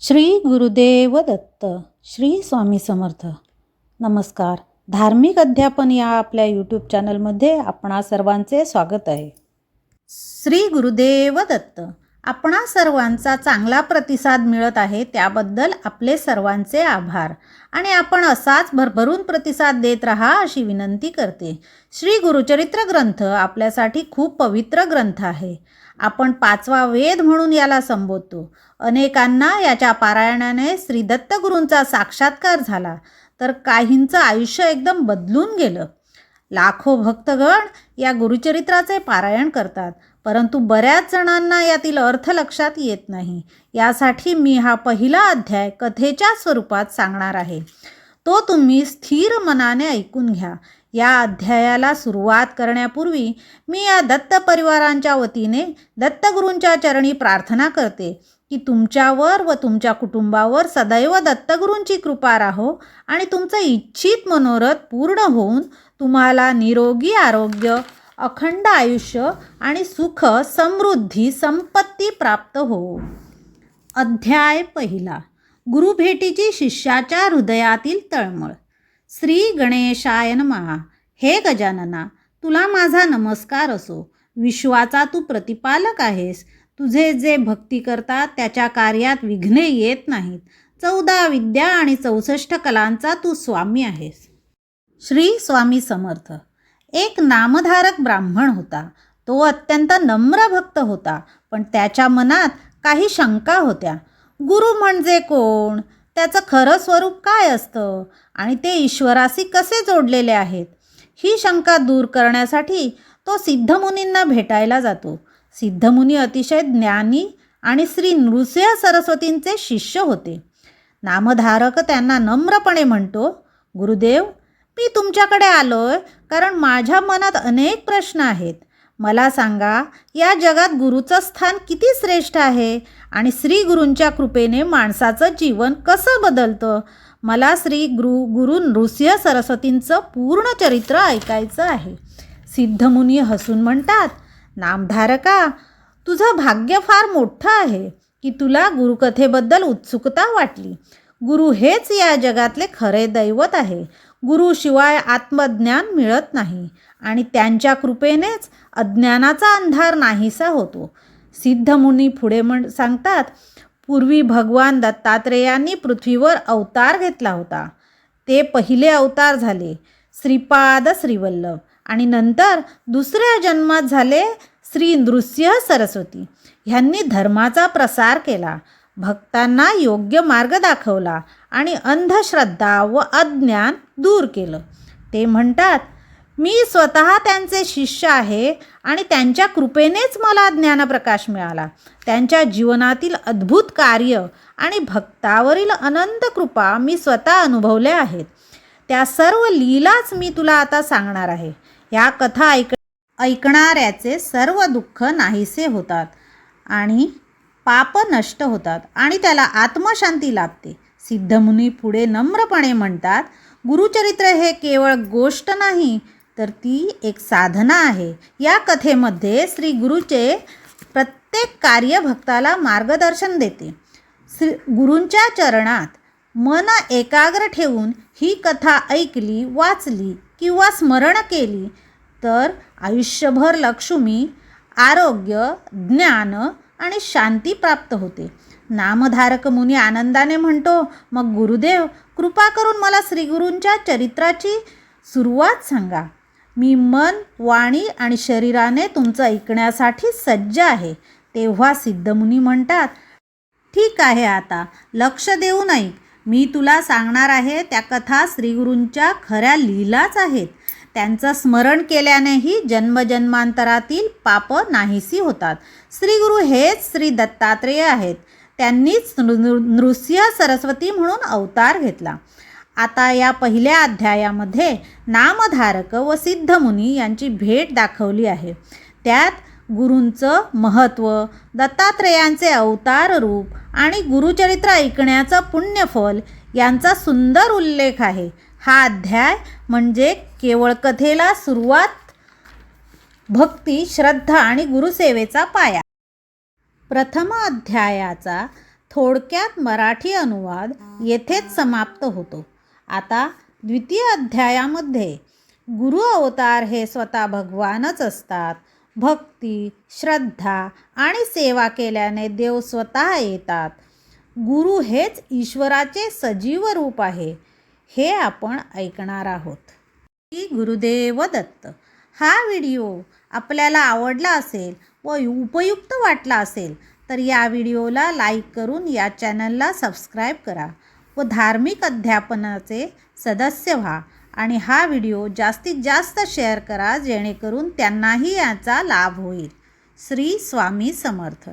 श्री गुरुदेव दत्त श्री स्वामी समर्थ. नमस्कार. धार्मिक अध्यापन या आपल्या यूट्यूब चॅनलमध्ये आपणा सर्वांचे स्वागत आहे. श्री गुरुदेव दत्त आपणा सर्वांचा चांगला प्रतिसाद मिळत आहे त्याबद्दल आपले सर्वांचे आभार. आणि आपण असाच भरभरून प्रतिसाद देत राहा अशी विनंती करते. श्री गुरुचरित्र ग्रंथ आपल्यासाठी खूप पवित्र ग्रंथ आहे. आपण पाचवा वेद म्हणून याला संबोधतो. अनेकांना याच्या पारायणाने श्री दत्तगुरूंचा साक्षात्कार झाला तर काहींचं आयुष्य एकदम बदलून गेलं. लाखो भक्तगण या गुरुचरित्राचे पारायण करतात परंतु बऱ्याच जणांना यातील अर्थ लक्षात येत नाही. यासाठी मी हा पहिला अध्याय कथेच्या स्वरूपात सांगणार आहे. तो तुम्ही स्थिर मनाने ऐकून घ्या. या अध्यायाला सुरुवात करण्यापूर्वी मी या दत्त परिवारांच्या वतीने दत्तगुरूंच्या चरणी प्रार्थना करते की तुमच्यावर व तुमच्या कुटुंबावर सदैव दत्तगुरूंची कृपा राहो आणि तुमचं इच्छित मनोरथ पूर्ण होऊन तुम्हाला निरोगी आरोग्य अखंड आयुष्य आणि सुख समृद्धी संपत्ती प्राप्त हो. अध्याय पहिला. गुरुभेटीची शिष्याच्या हृदयातील तळमळ. श्री गणेशायन महा हे गजानना तुला माझा नमस्कार असो. विश्वाचा तू प्रतिपालक आहेस. तुझे जे भक्ती करतात त्याच्या कार्यात विघ्ने येत नाहीत. चौदा विद्या आणि चौसष्ट कलांचा तू स्वामी आहेस. श्री स्वामी समर्थ. एक नामधारक ब्राह्मण होता. तो अत्यंत नम्र भक्त होता पण त्याच्या मनात काही शंका होत्या. गुरु म्हणजे कोण? त्याचं खरं स्वरूप काय असतं? आणि ते ईश्वराशी कसे जोडलेले आहेत? ही शंका दूर करण्यासाठी तो सिद्धमुनींना भेटायला जातो. सिद्धमुनी अतिशय ज्ञानी आणि श्री नृसिंह सरस्वतींचे शिष्य होते. नामधारक त्यांना नम्रपणे म्हणतो गुरुदेव मी तुमच्याकडे आलोय कारण माझ्या मनात अनेक प्रश्न आहेत. मला सांगा या जगात गुरुचं स्थान किती श्रेष्ठ आहे आणि श्री गुरूंच्या कृपेने माणसाचं जीवन कसं बदलतं? मला श्री गुरु गुरु नृसिंह सरस्वतींचं पूर्ण चरित्र ऐकायचं आहे. सिद्धमुनी हसून म्हणतात नामधारका तुझं भाग्य फार मोठं आहे की तुला गुरुकथेबद्दल उत्सुकता वाटली. गुरु हेच या जगातले खरे दैवत आहे. गुरुशिवाय आत्मज्ञान मिळत नाही आणि त्यांच्या कृपेनेच अज्ञानाचा अंधार नाहीसा होतो. सिद्धमुनी पुढे म्हण सांगतात पूर्वी भगवान दत्तात्रेयांनी पृथ्वीवर अवतार घेतला होता. ते पहिले अवतार झाले श्रीपाद श्रीवल्लभ आणि नंतर दुसऱ्या जन्मात झाले श्री नृसिंह सरस्वती. ह्यांनी धर्माचा प्रसार केला भक्तांना योग्य मार्ग दाखवला आणि अंधश्रद्धा व अज्ञान दूर केलं. ते म्हणतात मी स्वतः त्यांचे शिष्य आहे आणि त्यांच्या कृपेनेच मला ज्ञानप्रकाश मिळाला. त्यांच्या जीवनातील अद्भुत कार्य आणि भक्तावरील अनंत कृपा मी स्वतः अनुभवल्या आहेत. त्या सर्व लीलाच मी तुला आता सांगणार आहे. ह्या कथा ऐक ऐकणाऱ्याचे सर्व दुःख नाहीसे होतात आणि पाप नष्ट होतात आणि त्याला आत्मशांती लाभते. सिद्धमुनी पुढे नम्रपणे म्हणतात गुरुचरित्र हे केवळ गोष्ट नाही तर ती एक साधना आहे. या कथेमध्ये श्री गुरुचे प्रत्येक कार्य भक्ताला मार्गदर्शन देते. श्री गुरूंच्या चरणात मन एकाग्र ठेवून ही कथा ऐकली वाचली किंवा स्मरण केली तर आयुष्यभर लक्ष्मी आरोग्य ज्ञान आणि शांती प्राप्त होते. नामधारक मुनी आनंदाने म्हणतो मग गुरुदेव कृपा करून मला श्रीगुरूंच्या चरित्राची सुरुवात सांगा. मी मन वाणी आणि शरीराने तुमचं ऐकण्यासाठी सज्ज आहे तेव्हा सिद्धमुनी म्हणतात ठीक आहे आता लक्ष देऊ ऐक. मी तुला सांगणार आहे त्या कथा श्रीगुरूंच्या खऱ्या लीलाच आहेत. त्यांचं स्मरण केल्यानेही जन्मजन्मांतरातील पाप नाहीसी होतात. श्रीगुरू हेच श्री दत्तात्रेय आहेत. त्यांनीच नृ नृसिंह सरस्वती म्हणून अवतार घेतला. आता या पहिल्या अध्यायामध्ये नामधारक व सिद्धमुनी यांची भेट दाखवली आहे. त्यात गुरूंचं महत्त्व दत्तात्रेयांचे अवतार रूप आणि गुरुचरित्र ऐकण्याचं पुण्यफल यांचा सुंदर उल्लेख आहे. हा अध्याय म्हणजे केवळ कथेला सुरुवात भक्ती श्रद्धा आणि गुरुसेवेचा पाया. प्रथम अध्यायाचा थोडक्यात मराठी अनुवाद येथेच समाप्त होतो. आता द्वितीय अध्यायामध्ये गुरु अवतार हे स्वतः भगवानच असतात. भक्ती श्रद्धा आणि सेवा केल्याने देव स्वतः येतात. गुरु हेच ईश्वराचे सजीव रूप आहे हे आपण ऐकणार आहोत. श्री गुरुदेव दत्त हा व्हिडिओ आपल्याला आवडला असेल व उपयुक्त वाटला असेल तर या व्हिडिओला लाईक करून या चॅनलला सबस्क्राईब करा. व धार्मिक अध्यापनाचे सदस्य व्हा आणि हा व्हिडिओ जास्तीत जास्त शेअर करा जेणेकरून त्यांनाही याचा लाभ होईल. श्री स्वामी समर्थ.